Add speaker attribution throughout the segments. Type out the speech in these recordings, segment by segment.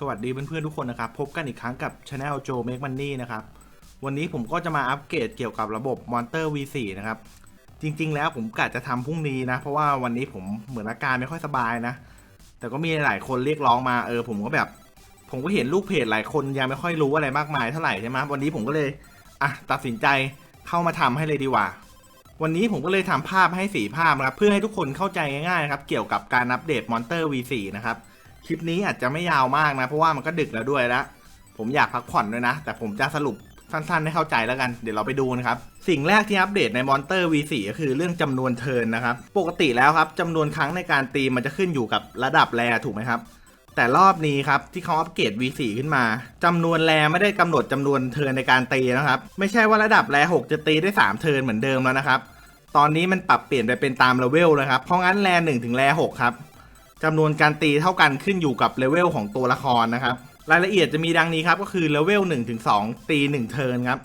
Speaker 1: สวัสดีเพื่อนๆทุกคนนะครับ พบกันอีกครั้งกับ Channel Joe Make Money นะครับ วันนี้ผมก็จะมาอัปเกรดเกี่ยวกับระบบ Monster V4 นะครับ จริงๆแล้วผมกะจะทำพรุ่งนี้นะ เพราะว่าวันนี้ผมเหมือนอาการไม่ค่อยสบายนะ แต่ก็มีหลายคนเรียกร้องมาเออผมก็แบบ ผมก็เห็นลูกเพจหลายคนยังไม่ค่อยรู้อะไรมากมายเท่าไหร่ใช่ไหมวันนี้ผมก็เลยอะตัดสินใจเข้ามาทำให้เลยดีกว่า วันนี้ผมก็เลยทำภาพให้สีภาพนะครับเพื่อให้ทุกคนเข้าใจง่ายๆนะครับเกี่ยวกับการอัปเดต Monster V4 นะครับ คลิปนี้อาจจะไม่ยาวมากนะ เพราะว่ามันก็ดึกแล้วด้วยแล้ว ผมอยากพักผ่อนด้วยนะ แต่ผมจะสรุปสั้นๆ ให้เข้าใจแล้วกัน เดี๋ยวเราไปดูนะครับ สิ่งแรกที่อัปเดตใน Monster V4 ก็คือเรื่องจำนวนเทินนะครับ ปกติแล้วครับจำนวนครั้งในการตีมันจะขึ้นอยู่กับระดับแรถูกไหมครับ แต่รอบนี้ครับที่เขาอัปเกรด V4 ขึ้นมาจำนวนแรไม่ได้กำหนดจำนวนเทินในการตีนะครับ ไม่ใช่ว่าระดับแร6จะตีได้ 3 เทินเหมือนเดิมแล้วนะครับ ตอนนี้มันปรับเปลี่ยนไปเป็นตามเลเวลนะครับ เพราะงั้นแร1ถึงแร6ครับ จำนวนการตีเท่ากันขึ้นอยู่กับเลเวลของตัวละครนะครับ รายละเอียดจะมีดังนี้ครับ ก็คือเลเวล1ถึง2ตี 1 เทิร์นครับ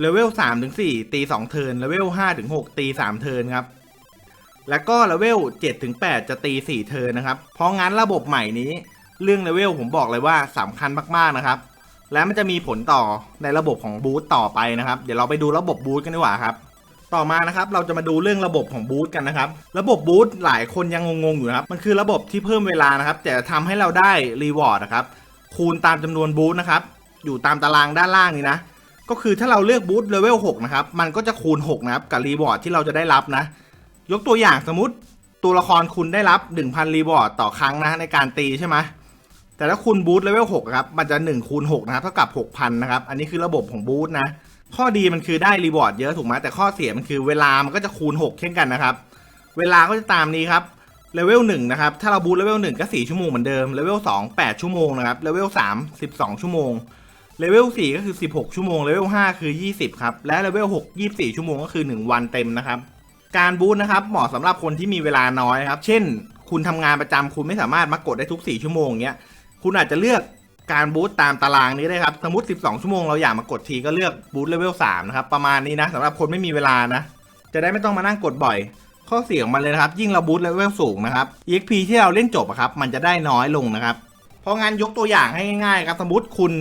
Speaker 1: เลเวล3ถึง4ตี 2 เทิร์นเลเวล5ถึง6ตี 3 เทิร์นครับแล้วก็เลเวล7ถึง8จะตี 4 เทิร์นนะครับ เพราะงั้นระบบใหม่นี้ เรื่องเลเวลผมบอกเลยว่าสำคัญมากๆนะครับ และมันจะมีผลต่อในระบบของบูธต่อไปนะครับ เดี๋ยวเราไปดูระบบบูธกันดีกว่าครับ ต่อมานะครับเราจะมาดูเรื่องระบบของบูธกันนะครับระบบบูธหลายคนยังงงๆอยู่ครับมันคือระบบที่เพิ่มเวลานะครับแต่ทำให้เราได้รีวอร์ดนะครับคูณตามจำนวนบูธนะครับอยู่ตามตารางด้านล่างนี้นะก็คือถ้าเราเลือกบูธเลเวล6นะครับมันก็จะคูณ6นะครับกับรีวอร์ดที่เราจะได้รับนะ ยกตัวอย่างสมมติตัวละครคุณได้รับ 1,000 รีวอร์ดต่อครั้งนะในการตีใช่ไหมแต่ถ้าคุณบูธเลเวล6ครับมันจะ1คูณ6นะครับเท่ากับ 6,000นะครับอันนี้คือระบบของบูธนะ ข้อดีมันคือได้รีวอร์ดเยอะถูกไหมแต่ข้อเสียมันคือเวลามันก็จะคูณ 6 เช่นกันนะครับ เวลาก็จะตามนี้ครับเลเวล1นะครับ ถ้าเราบูทเลเวล1ก็ 4 ชั่วโมงเหมือนเดิมเลเวล2 8ชั่วโมงนะครับเลเวล3 12ชั่วโมงเลเวล4ก็คือ 16 ชั่วโมงเลเวล5คือ 20 ครับ และเลเวล6 24ชั่วโมงก็คือ 1 วันเต็มนะครับ การบูทนะครับเหมาะสำหรับคนที่มีเวลาน้อยครับ เช่น คุณทำงานประจำคุณไม่สามารถมากดได้ทุก 4 ชั่วโมงเงี้ยคุณอาจจะเลือก การบูตตามตารางนี้ได้ครับ สมมติ 12 ชั่วโมงเราอยากมากดทีก็เลือกบูตเลเวล3นะครับ ประมาณนี้นะสำหรับคนไม่มีเวลานะ จะได้ไม่ต้องมานั่งกดบ่อย ข้อเสียของมันเลยนะครับ ยิ่งเราบูตเลเวลสูงนะครับ EXP ที่เราเล่นจบอะครับ มันจะได้น้อยลงนะครับ เพราะงั้นยกตัวอย่างให้ง่ายๆครับ สมมติคุณ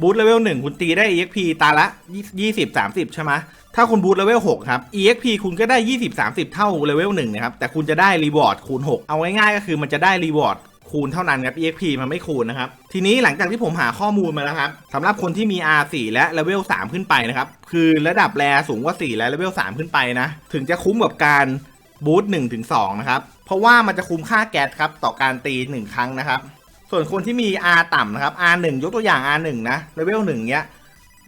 Speaker 1: บูตเลเวล1คุณตีได้ EXP ตาละ 20 30 ใช่ไหมถ้าคุณบูตเลเวล6ครับ EXP คุณก็ได้ 20 30 เท่าเลเวล1นะครับ แต่คุณจะได้รีวอร์ดคูณ 6 เอาง่ายๆก็คือมันจะได้รีวอร์ด คูณเท่านั้นครับ EXP มันไม่คูณนะครับ ทีนี้หลังจากที่ผมหาข้อมูลมาแล้วครับสำหรับคนที่มี R4 และเลเวล3ขึ้นไปนะครับ คือระดับแรสูงกว่า 4 และเลเวล3ขึ้นไปนะ ถึงจะคุ้มกับการบูต1ถึง2นะครับ เพราะว่ามันจะคุ้มค่าแก๊สครับต่อการตี 1 ครั้งนะครับ ส่วนคนที่มี R ต่ำนะครับ R1 ยกตัวอย่าง R1 นะเลเวล1เนี้ย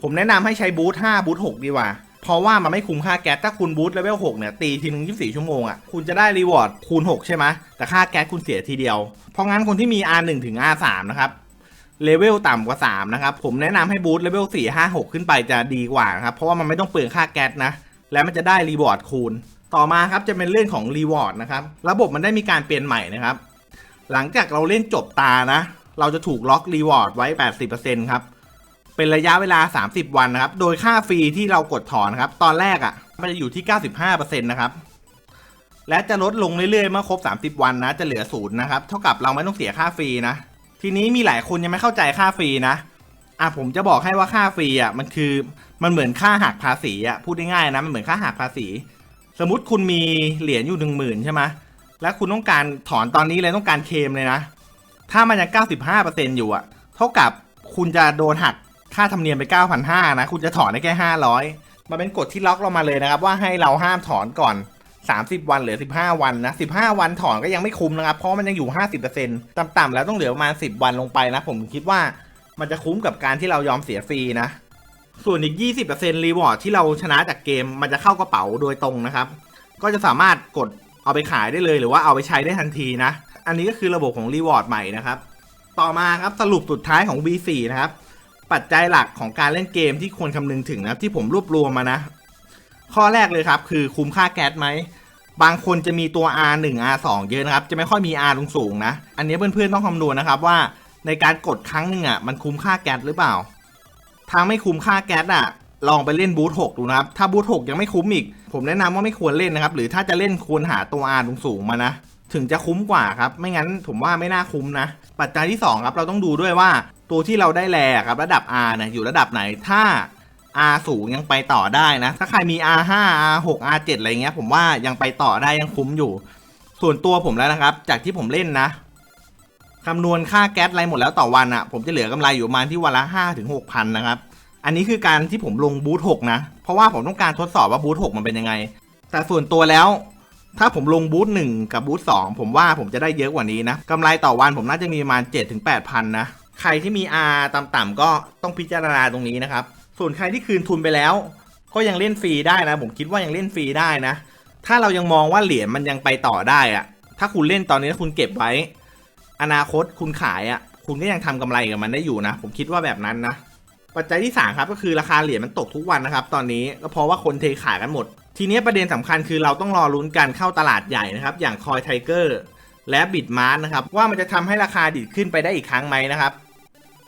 Speaker 1: ผมแนะนำให้ใช้บูท5บูท6ดีกว่า เพราะว่ามันไม่คุ้มค่าแก๊สถ้าคุณบูทเลเวล6เนี่ยตีทีนึง24 ชั่วโมงอะ่ะคุณจะได้รีวอร์ดคูณ 6 ใช่ไหมแต่ค่าแก๊สคุณเสียทีเดียว เพราะงั้นคนที่มี R1 ถึง R3 นะครับเลเวลต่ำกว่า 3 นะครับ ผมแนะนำให้บูทเลเวล4 5 6 ขึ้นไปจะดีกว่าครับ เพราะว่ามันไม่ต้องเปลืองค่าแก๊สนะ และมันจะได้รีวอร์ดคูณ ต่อมาครับจะเป็นเรื่องของรีวอร์ดนะครับ ระบบมันได้มีการเปลี่ยนใหม่นะครับ หลังจากเราเล่นจบตานะ เราจะถูกล็อกรีวอร์ดไว้ 80%ครับ เป็นระยะเวลา 30 วันนะครับ โดยค่าฟรีที่เรากดถอนครับ ตอนแรกอะ่ะ มันจะอยู่ที่ 95%นะครับ และจะลดลงเรื่อยๆ เมื่อครบ 30 วันนะ จะเหลือศูนย์นะครับ เท่ากับเราไม่ต้องเสียค่าฟรีนะ ทีนี้มีหลายคนยังไม่เข้าใจค่าฟรีนะ อะผมจะบอกให้ว่าค่าฟรีอะ มันคือ มันเหมือนค่าหักภาษีอะ พูดง่ายๆนะ มันเหมือนค่าหักภาษี สมมติคุณมีเหรียญอยู่หนึ่งหมื่นใช่ไหมและคุณต้องการถอนตอนนี้เลยต้องการเคลมเลยนะ ถ้ามันยัง95%อยู่อะ เท่ากับคุณจะโดนหัก ค่าธรรมเนียมไป 9,500นะคุณจะถอนได้แค่ 500 มันเป็นกฎที่ล็อกเรามาเลยนะครับว่าให้เราห้ามถอนก่อน 30 วันเหลือ 15 วันนะ15 วันถอนก็ยังไม่คุ้มนะครับ เพราะมันยังอยู่ 50%ต่ำๆแล้วต้องเหลือประมาณ 10 วันลงไปนะ ผมคิดว่ามันจะคุ้มกับการที่เรายอมเสียฟรีนะ ส่วนอีก 20%รีวอร์ดที่เราชนะจากเกมมันจะเข้ากระเป๋าโดยตรงนะครับ ก็จะสามารถกดเอาไปขายได้เลยหรือว่าเอาไปใช้ได้ทันทีนะ อันนี้ก็คือระบบของรีวอร์ดใหม่นะครับ ต่อมาครับสรุปสุดท้ายของ V4 นะครับ ปัจจัยหลักของการเล่นเกมที่ควรคำนึงถึงนะที่ผมรวบรวมมานะ ข้อแรกเลยครับ คือคุ้มค่าแก๊สไหมบางคนจะมีตัว R1 R2 เยอะนะครับ จะไม่ค่อยมี R ลงสูงนะ อันนี้เพื่อนๆต้องคำนวณนะครับว่าในการกดครั้งหนึ่งอะมันคุ้มค่าแก๊สหรือเปล่าทางไม่คุ้มค่าแก๊สอะ ลองไปเล่นบูท6ดูนะครับ ถ้าบูท6ยังไม่คุ้มอีก ผมแนะนำว่าไม่ควรเล่นนะครับ หรือถ้าจะเล่นควรหาตัว R สูงมานะ ถึงจะคุ้มกว่าครับ ไม่งั้นผมว่าไม่น่าคุ้มนะ ปัจจัยที่2ครับเราต้องดูด้วยว่า ตัวที่เราได้แลครับระดับ R นี่ยอยู่ระดับไหนถ้า R สูงยังไปต่อได้นะ ถ้าใครมี R5 R6 R7 อะไรเงี้ย ผมว่ายังไปต่อได้ยังคุ้มอยู่ ส่วนตัวผมแล้วนะครับ จากที่ผมเล่นนะคำนวณค่าแก๊สอะไรหมดแล้วต่อวันอะ่ะ ผมจะเหลือกำไรอยู่ประมาณที่วันละ5ถึง6พันนะครับ อันนี้คือการที่ผมลงบูธ6นะ เพราะว่าผมต้องการทดสอบว่าบูธ6มันเป็นยังไง แต่ส่วนตัวแล้ว ถ้าผมลงบูธหนึ่งกับบูธสองผมว่าผมจะได้เยอะกว่านี้นะกำไรต่อวันผมน่าจะมีประมาณ7ถึง8พันนะ ใครที่มี R ต่ำๆก็ต้องพิจารณาตรงนี้นะครับ ส่วนใครที่คืนทุนไปแล้ว ก็ยังเล่นฟรีได้นะ ผมคิดว่ายังเล่นฟรีได้นะ ถ้าเรายังมองว่าเหรียญมันยังไปต่อได้อะถ้าคุณเล่นตอนนี้ถ้าคุณเก็บไว้ อนาคตคุณขายอะคุณก็ยังทำกำไรกับมันได้อยู่นะ ผมคิดว่าแบบนั้นนะปัจจัยที่สามครับก็คือราคาเหรียญมันตกทุกวันนะครับ ตอนนี้ก็เพราะว่าคนเทขายกันหมด ทีนี้ประเด็นสำคัญคือเราต้องรอลุ้นการเข้าตลาดใหญ่นะครับ อย่างคอยไทเกอร์และบิดมาร์นะครับ ว่ามันจะทำให้ราคาดิดขึ้นไปได้อีกครั้งไหมนะครับ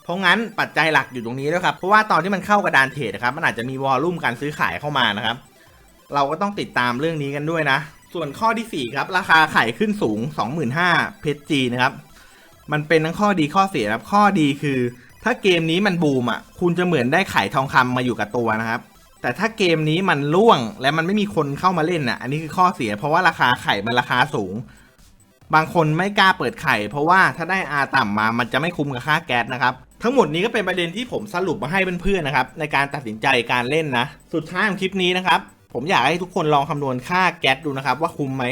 Speaker 1: เพราะงั้นปัจจัยหลักอยู่ตรงนี้ด้วยครับ เพราะว่าตอนที่มันเข้ากระดานเทรดนะครับมันอาจจะมีวอลลุ่มการซื้อขายเข้ามานะครับ เราก็ต้องติดตามเรื่องนี้กันด้วยนะ ส่วนข้อที่ 4 ครับ ราคาไข่ขึ้นสูง 25,000เพชรจีนะครับมันเป็นทั้งข้อดีข้อเสียครับข้อดีคือ ถ้าเกมนี้มันบูมอะคุณจะเหมือนได้ไข่ทองคำมาอยู่กับตัวนะครับแต่ถ้าเกมนี้มันล่วงและมันไม่มีคนเข้ามาเล่นอะ อันนี้คือข้อเสีย เพราะว่าราคาไข่มันราคาสูง บางคนไม่กล้าเปิดไข่ เพราะว่าถ้าได้อาต่ำมามันจะไม่คุ้มกับค่าแก๊สนะครับ ทั้งหมดนี้ก็เป็นประเด็นที่ผมสรุปมาให้เพื่อนๆนะครับ ในการตัดสินใจการเล่นนะ สุดท้ายของคลิปนี้นะครับ ผมอยากให้ทุกคนลองคำนวณค่าแก๊สดูนะครับ ว่าคุ้มไหม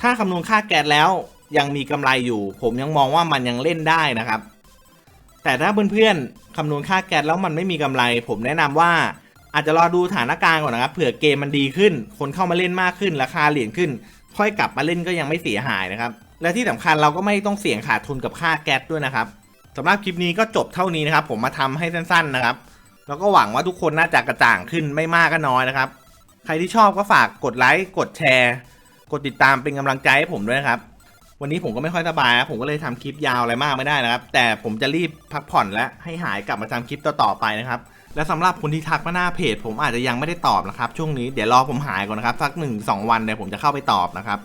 Speaker 1: ถ้าคำนวณค่าแก๊สแล้วยังมีกำไรอยู่ ผมยังมองว่ามันยังเล่นได้นะครับ แต่ถ้าเพื่อนๆคำนวณค่าแก๊สแล้วมันไม่มีกำไร ผมแนะนำว่าอาจจะรอดูสถานการณ์ก่อนนะครับเผื่อเกมมันดีขึ้น คนเข้ามาเล่นมากขึ้น ราคาเหรียญขึ้น ค่อยกลับมาเล่นก็ยังไม่เสียหายนะครับ และที่สำคัญเราก็ไม่ต้องเสี่ยงขาดทุนกับค่าแก๊สด้วยนะครับ สำหรับคลิปนี้ก็จบเท่านี้นะครับ ผมมาทำให้สั้นๆนะครับ แล้วก็หวังว่าทุกคนน่าจะกระจ่างขึ้นไม่มากก็น้อยนะครับ ใครที่ชอบก็ฝากกดไลค์กดแชร์ กดติดตามเป็นกำลังใจให้ผมด้วยนะครับ วันนี้ผมก็ไม่ค่อยสบายนะผมก็เลยทำคลิปยาวอะไรมากไม่ได้นะครับ แต่ผมจะรีบพักผ่อนและให้หายกลับมาทำคลิปต่อๆไปนะครับและสำหรับคนที่ทักมาหน้าเพจ ผมอาจจะยังไม่ได้ตอบนะครับ ช่วงนี้เดี๋ยวรอผมหายก่อนนะครับ สักหนึ่งสองวันเดี๋ยวผมจะเข้าไปตอบนะครับ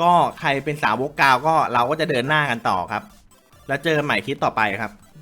Speaker 1: ก็ใครเป็นสาวกกาวก็เราก็จะเดินหน้ากันต่อครับ แล้วเจอกันใหม่คลิปต่อไปครับ